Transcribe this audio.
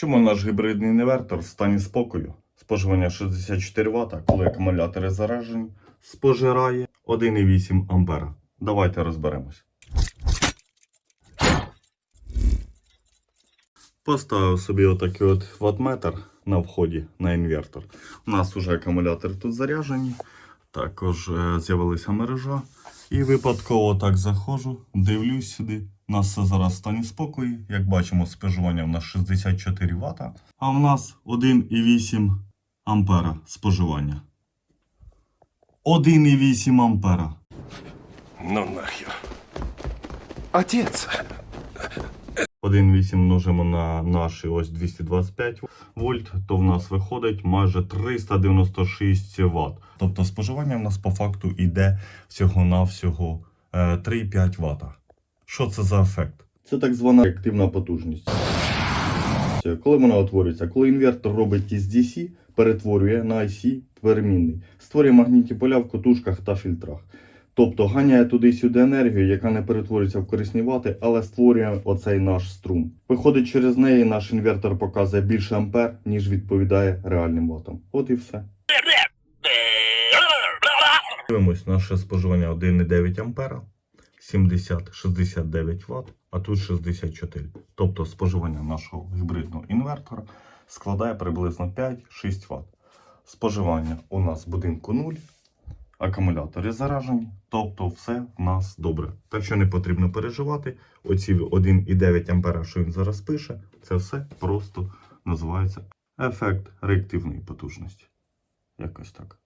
Чому наш гібридний інвертор в стані спокою? Споживання 64 Вт, коли акумулятори заражені, спожирає 1,8 ампера. Давайте розберемось. Поставив собі отакий от ваттметр на вході на інвертор. У нас вже акумулятори тут заряджені. Також е, з'явилася мережа. І випадково так заходжу, дивлюсь сюди. У нас все зараз в стані спокою. Як бачимо, споживання в нас 64 Вт, а в нас 1,8 ампера споживання. 1,8 ампера. Ну нахер. Отец! 1,8 множимо на наші ось 225 вольт, то в нас виходить майже 396 Вт. Тобто споживання в нас по факту йде всього-навсього е, 3,5 Вт. Що це за ефект? Це так звана реактивна потужність. Коли вона утворюється, коли інвертор робить із DC, перетворює на IC перемінний, створює магнітні поля в котушках та фільтрах. Тобто ганяє туди-сюди енергію, яка не перетворюється в корисні вати, але створює оцей наш струм. Виходить, через неї наш інвертор показує більше ампер, ніж відповідає реальним ватам. От і все. Дивимось наше споживання 1,9 ампера, 70-69 Вт, а тут 64. Тобто споживання нашого гібридного інвертора складає приблизно 5-6 Вт. Споживання у нас в будинку 0, акумулятори заражені, тобто все в нас добре. Так що не потрібно переживати. Оці 1,9 ампера, що він зараз пише, це все просто називається ефект реактивної потужності. Якось так.